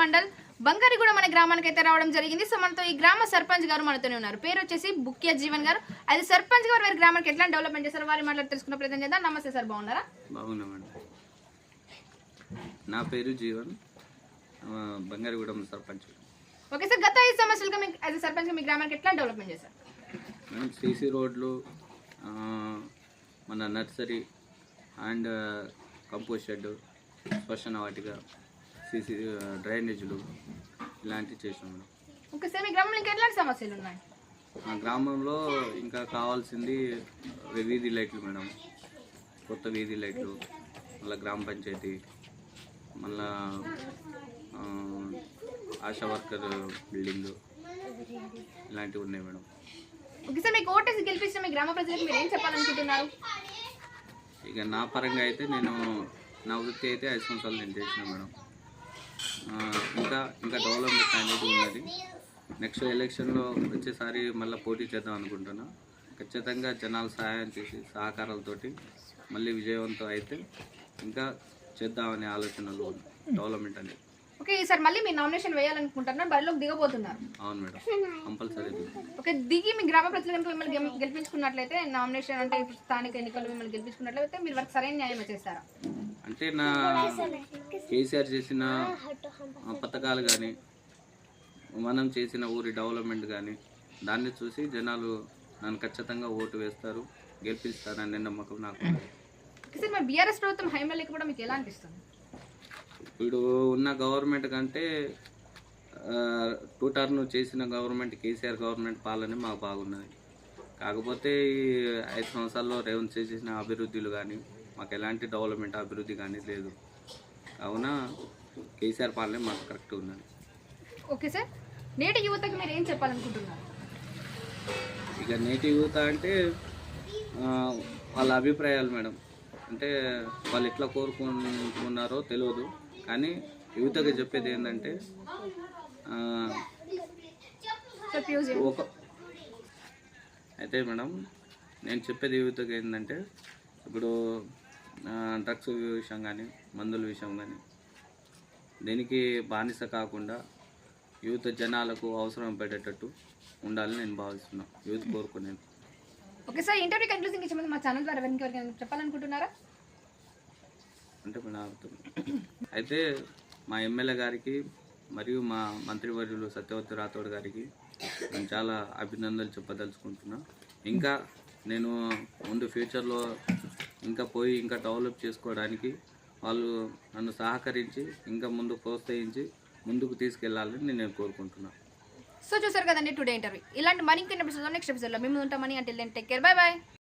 మండల్ బంగారిగూడ మన గ్రామానికి అయితే రావడం జరిగింది. సో మనతో ఈ గ్రామ సర్పంచ్ గారు మనతోనే ఉన్నారు. పేరు వచ్చేసి బుక్య జీవన్ గారు. అది సర్పంచ్ గారు వారి గ్రామానికి ఎట్లా డెవలప్మెంట్ చేస్తారు వారి మాట్లాడి తెలుసుకున్న ప్రయత్నం చేద్దాం. నమస్తే సార్ బాగున్నారా? బాగున్నామండి. నా పేరు జీవన్. బంగారుగూడెం సర్పంచ్. ఓకే సార్ గత ఐదు సంవత్సరాలుగా మీకు యాజ్ సర్పంచ్ మీ గ్రామానికి ఎట్లా డెవలప్మెంట్ చేశారు? మేము సీసీ రోడ్లు మన నర్సరీ అండ్ కంపోస్ట్ షెడ్ శ్మశాన వాటిక సీసీ డ్రైనేజీలు ఇలాంటివి చేసాం మేడం. ఓకే సార్ మీ గ్రామంలో ఇంకా ఎట్లాంటి సమస్యలు ఉన్నాయి? మా గ్రామంలో ఇంకా కావాల్సింది వీధి లైట్లు మేడం. కొత్త వీధి లైట్లు మళ్ళీ గ్రామ పంచాయతీ మళ్ళా ఆ, ఆశా వర్కర్ బిల్డింగ్ ఇలాంటివి ఉన్నాయి మేడం. ఓకే సార్ మీకు ఓటేసి గెలిపించిన మీ గ్రామ ప్రజలకు మీరు ఏం చెప్పాలనుకుంటున్నారు? ఇక నా పరంగా అయితే నేను నా వృత్తి అయితే ఐదు సంవత్సరాలు నేను చేసిన మేడం. ఇంకా ఇంకా డెవలప్మెంట్ అనేది ఉన్నది. నెక్స్ట్ ఎలక్షన్లో వచ్చేసారి మళ్ళీ పోటీ చేద్దాం అనుకుంటున్నా. ఖచ్చితంగా జనాల సహాయం చేసి సహకారాలతోటి మళ్ళీ విజయవంతం అయితే ఇంకా చేద్దామనే ఆలోచనలు డెవలప్మెంట్ అనేది. ఓకే ఈసారి మళ్ళీ మీరు నామినేషన్ వేయాలనుకుంటున్నారు బరిలోకి దిగబోతున్నారు. అవును మేడం. కంపల్సరీ ఓకే దిగి మీ గ్రామ కనుక మిమ్మల్ని గెలిపించుకున్నట్లయితే నామినేషన్ అంటే స్థానిక ఎన్నికల్లో మిమ్మల్ని గెలిపించుకున్నట్లయితే మీరు వారికి సరైన న్యాయం చేస్తారా? అంటే నా కేసీఆర్ చేసిన పథకాలు కానీ మనం చేసిన ఊరి డెవలప్మెంట్ కానీ దాన్ని చూసి జనాలు నన్ను ఖచ్చితంగా ఓటు వేస్తారు గెలిపిస్తారనే నమ్మకం నాకు ఉంది. ఓకే సార్ మరి బీఆర్ఎస్ ప్రభుత్వం హైమల్ లేకపోవడం మీకు ఎలా అనిపిస్తుంది? ఇప్పుడు ఉన్న గవర్నమెంట్ కంటే టూ టర్న్ చేసిన గవర్నమెంట్ కేసీఆర్ గవర్నమెంట్ పాలన మాకు బాగున్నది. కాకపోతే ఈ ఐదు సంవత్సరాల్లో రేవంత్ చేసిన అభివృద్ధులు కానీ మాకు ఎలాంటి డెవలప్మెంట్ అభివృద్ధి కానీ లేదు. కావున కేసీఆర్ పాలన మాకు కరెక్ట్ ఉన్నది. Okay sir. నేటి యువతకు మీరు ఏం చెప్పాలనుకుంటున్నారు? ఇక నేటి యువత అంటే వాళ్ళ అభిప్రాయాలు మేడం. అంటే వాళ్ళు ఎట్లా కోరుకుంటున్నారో తెలియదు కానీ యువతకి చెప్పేది ఏంటంటే ఒక అయితే మేడం నేను చెప్పేది యువతకి ఏంటంటే ఇప్పుడు డ్రగ్స్ విషయం కానీ మందుల విషయం కానీ దీనికి బానిస కాకుండా యూత్ జనాలకు అవసరం పడేటట్టు ఉండాలని నేను భావిస్తున్నాను యూత్ కోరుకునేది. ఓకే సార్ ఇంటర్వ్యూ కన్క్లూజింగ్ ఇచ్చే ముందు మా ఛానల్ ద్వారా ఎవరికి చెప్పాలనుకుంటున్నారా? అంటే అయితే మా ఎమ్మెల్యే గారికి మరియు మా మంత్రివర్యులు సత్యవతి రాథోడ్ గారికి నేను చాలా అభినందనలు చెప్పదలుచుకుంటున్నా. ఇంకా నేను ముందు ఫ్యూచర్లో ఇంకా పోయి ఇంకా డెవలప్ చేసుకోవడానికి వాళ్ళు నన్ను సహకరించి ఇంకా ముందు ప్రోత్సహించి ముందుకు తీసుకెళ్ళాలని నేను కోరుకుంటున్నాను సో చూసారు కదండి టుడే ఇంటర్వ్యూ. ఇలాంటి మరింకెన్ని ఎపిసోడ్ నెక్స్ట్ ఎపిసోడ్లో మేము ఉంటామని అంటే టేక్ కేర్. Bye bye